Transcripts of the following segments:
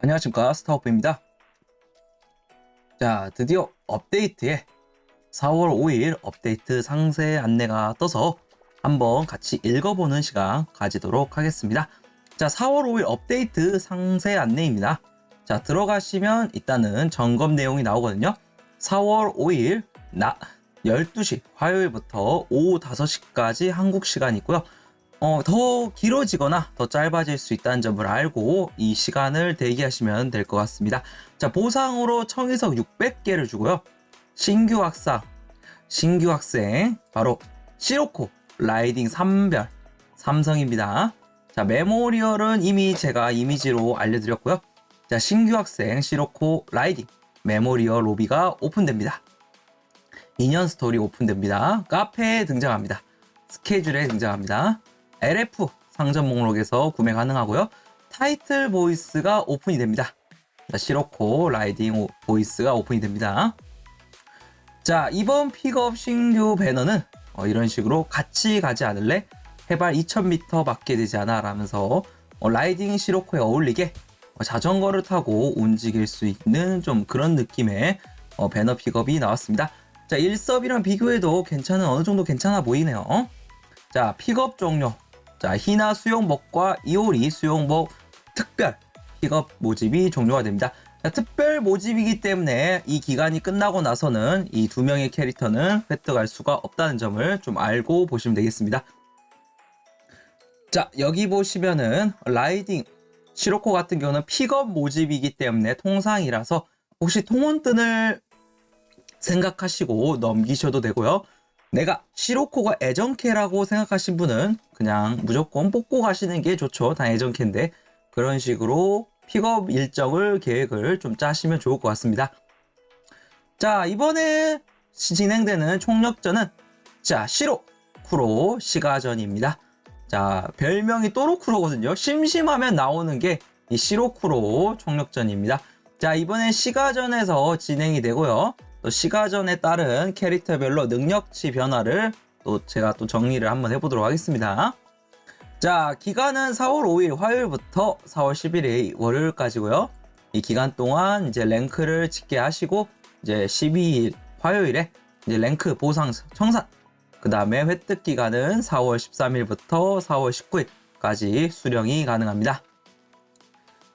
안녕하십니까 스타워프입니다. 자 드디어 업데이트에 4월 5일 업데이트 상세 안내가 떠서 한번 같이 읽어보는 시간 가지도록 하겠습니다. 자 4월 5일 업데이트 상세 안내입니다. 자 들어가시면 일단은 점검 내용이 나오거든요. 4월 5일 나 12시 화요일부터 오후 5시까지 한국 시간이 있고요. 어, 더 길어지거나 더 짧아질 수 있다는 점을 알고 이 시간을 대기하시면 될 것 같습니다. 자, 보상으로 청이석 600개를 주고요. 신규 학상, 신규 학생, 바로 시로코 라이딩 3별 삼성입니다. 자, 메모리얼은 이미 제가 이미지로 알려드렸고요. 자, 신규 학생 시로코 라이딩 메모리얼 로비가 오픈됩니다. 2년 스토리 오픈됩니다. 카페에 등장합니다. 스케줄에 등장합니다. LF 상점 목록에서 구매 가능하고요. 타이틀 보이스가 오픈이 됩니다. 자, 시로코 라이딩 오- 보이스가 오픈이 됩니다. 자, 이번 픽업 신규 배너는 어, 이런 식으로 같이 가지 않을래? 해발 2000m 밖에 되지 않아 라면서 어, 라이딩 시로코에 어울리게 어, 자전거를 타고 움직일 수 있는 좀 그런 느낌의 어, 배너 픽업이 나왔습니다. 자, 1섭이랑 비교해도 괜찮은 어느 정도 괜찮아 보이네요. 자, 픽업 종료. 자, 희나 수영복과 이오리 수영복 특별 픽업 모집이 종료가 됩니다. 자, 특별 모집이기 때문에 이 기간이 끝나고 나서는 이 두 명의 캐릭터는 획득할 수가 없다는 점을 좀 알고 보시면 되겠습니다. 자, 여기 보시면은 라이딩 시로코 같은 경우는 픽업 모집이기 때문에 통상이라서 혹시 통원뜬을 생각하시고 넘기셔도 되고요. 내가 시로코가 애정캐라고 생각하신 분은 그냥 무조건 뽑고 가시는 게 좋죠. 다 애정캐인데 그런 식으로 픽업 일정을 계획을 좀 짜시면 좋을 것 같습니다. 자 이번에 시- 진행되는 총력전은 자 시로 쿠로 시가전입니다. 자 별명이 또로쿠로거든요. 심심하면 나오는 게 이 시로쿠로 총력전입니다. 자 이번에 시가전에서 진행이 되고요. 또 시가전에 따른 캐릭터별로 능력치 변화를 또 제가 또 정리를 한번 해보도록 하겠습니다. 자, 기간은 4월 5일 화요일부터 4월 11일 월요일까지고요. 이 기간 동안 이제 랭크를 찍게 하시고 이제 12일 화요일에 이제 랭크 보상 청산. 그 다음에 획득 기간은 4월 13일부터 4월 19일까지 수령이 가능합니다.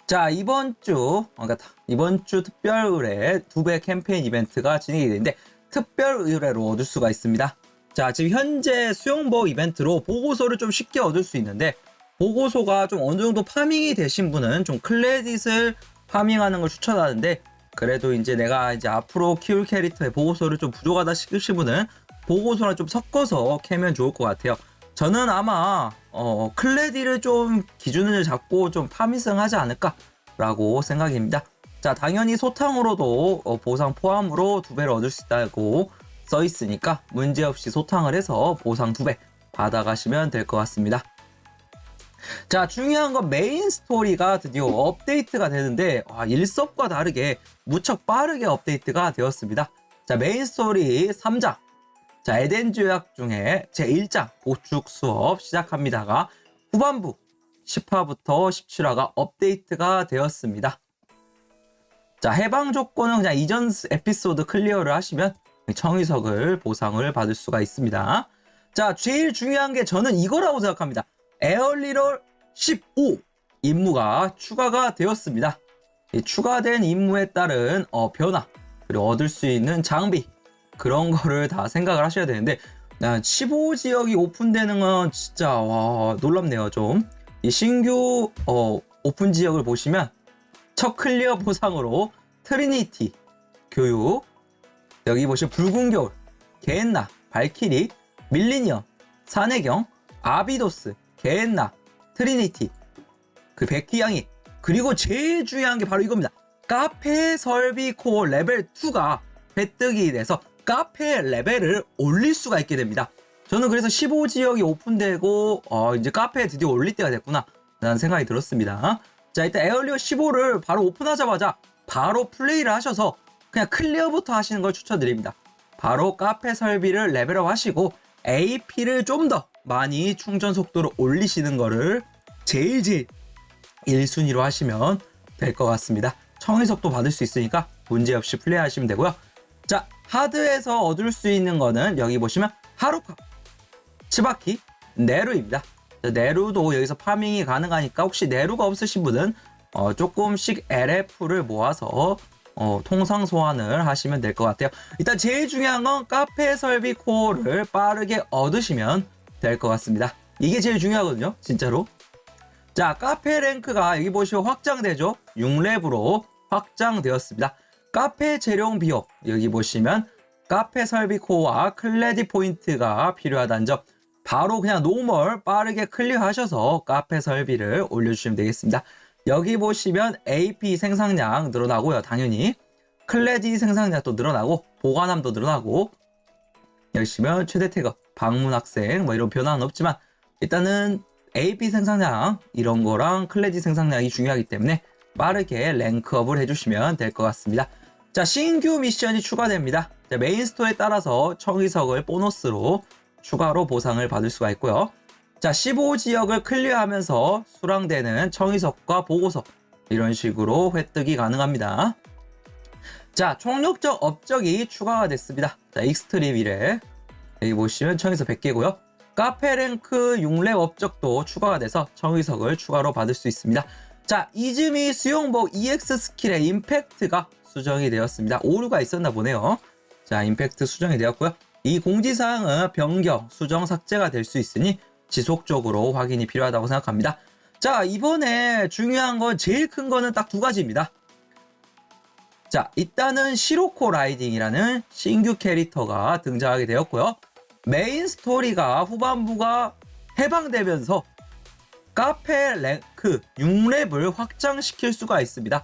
자 이번 주 그러니까 이번 주 특별 의뢰 두 배 캠페인 이벤트가 진행이 되는데 특별 의뢰로 얻을 수가 있습니다. 자 지금 현재 수영복 이벤트로 보고서를 좀 쉽게 얻을 수 있는데 보고서가 좀 어느 정도 파밍이 되신 분은 좀 클레딧을 파밍하는 걸 추천하는데 그래도 이제 내가 이제 앞으로 키울 캐릭터의 보고서를 좀 부족하다 싶으신 분은 보고서랑 좀 섞어서 캐면 좋을 것 같아요. 저는 아마 어, 클레디를 좀 기준을 잡고 좀 파밍성 하지 않을까라고 생각입니다. 자, 당연히 소탕으로도 어, 보상 포함으로 두 배를 얻을 수 있다고 써 있으니까 문제없이 소탕을 해서 보상 두 배 받아가시면 될 것 같습니다. 자, 중요한 건 메인 스토리가 드디어 업데이트가 되는데 와, 일섭과 다르게 무척 빠르게 업데이트가 되었습니다. 자, 메인 스토리 3장 자, 에덴 조약 중에 제1장 보축 수업 시작합니다가 후반부 10화부터 17화가 업데이트가 되었습니다. 자, 해방 조건은 그냥 이전 에피소드 클리어를 하시면 청의석을 보상을 받을 수가 있습니다. 자, 제일 중요한 게 저는 이거라고 생각합니다. 에어리럴 15 임무가 추가가 되었습니다. 이 추가된 임무에 따른 어, 변화 그리고 얻을 수 있는 장비 그런 거를 다 생각을 하셔야 되는데 나 15지역이 오픈되는 건 진짜 와 놀랍네요 좀. 이 신규 어, 오픈 지역을 보시면 첫 클리어 보상으로 트리니티 교육 여기 보시면 붉은 겨울 게엔나 발키리 밀리니엄 산해경 아비도스 게엔나 트리니티 그 백희양이. 그리고 제일 중요한 게 바로 이겁니다. 카페 설비 코어 레벨 2가 획득이 돼서 카페 레벨을 올릴 수가 있게 됩니다. 저는 그래서 15지역이 오픈되고 어, 이제 카페에 드디어 올릴 때가 됐구나 라는 생각이 들었습니다. 자 일단 에어리어 15를 바로 오픈하자마자 바로 플레이를 하셔서 그냥 클리어부터 하시는 걸 추천드립니다. 바로 카페 설비를 레벨업 하시고 AP를 좀 더 많이 충전 속도를 올리시는 거를 제일 제일 1순위로 하시면 될 것 같습니다. 청이석도 받을 수 있으니까 문제없이 플레이하시면 되고요. 자, 하드에서 얻을 수 있는 거는 여기 보시면 하루카, 치바키, 네루입니다. 자, 네루도 여기서 파밍이 가능하니까 혹시 네루가 없으신 분은 어, 조금씩 LF를 모아서 어, 통상 소환을 하시면 될 것 같아요. 일단 제일 중요한 건 카페 설비 코어를 빠르게 얻으시면 될 것 같습니다. 이게 제일 중요하거든요. 진짜로. 자, 카페 랭크가 여기 보시면 확장되죠? 6렙으로 확장되었습니다. 카페 재룡 비용 여기 보시면 카페 설비 코어와 클레디 포인트가 필요하다는 점 바로 그냥 노멀 빠르게 클리어하셔서 카페 설비를 올려주시면 되겠습니다. 여기 보시면 AP 생산량 늘어나고요. 당연히 클레디 생산량도 늘어나고 보관함도 늘어나고 보시면 최대 태그 방문 학생 뭐 이런 변화는 없지만 일단은 AP 생산량 이런 거랑 클레디 생산량이 중요하기 때문에 빠르게 랭크업을 해주시면 될 것 같습니다. 자 신규 미션이 추가됩니다. 자, 메인 스토어에 따라서 청이석을 보너스로 추가로 보상을 받을 수가 있고요. 자 15지역을 클리어하면서 수랑되는 청이석과 보고서 이런 식으로 획득이 가능합니다. 자 총력적 업적이 추가가 됐습니다. 자 익스트림 1에 여기 보시면 청이석 100개고요. 카페 랭크 6렙 업적도 추가가 돼서 청의석을 추가로 받을 수 있습니다. 자, 이즈미 수용복 EX 스킬의 임팩트가 수정이 되었습니다. 오류가 있었나 보네요. 자, 임팩트 수정이 되었고요. 이 공지사항은 변경, 수정, 삭제가 될 수 있으니 지속적으로 확인이 필요하다고 생각합니다. 자, 이번에 중요한 건 제일 큰 거는 딱 두 가지입니다. 자, 일단은 시로코 라이딩이라는 신규 캐릭터가 등장하게 되었고요. 메인 스토리가 후반부가 해방되면서 카페 랭크 6렙을 확장시킬 수가 있습니다.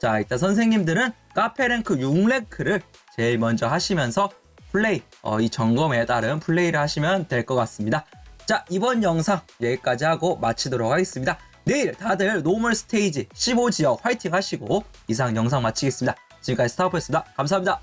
자, 일단 선생님들은 카페 랭크 6랭크를 제일 먼저 하시면서 플레이, 어, 이 점검에 따른 플레이를 하시면 될 것 같습니다. 자, 이번 영상 여기까지 하고 마치도록 하겠습니다. 내일 다들 노멀 스테이지 15지역 화이팅 하시고 이상 영상 마치겠습니다. 지금까지 스타워프였습니다. 감사합니다.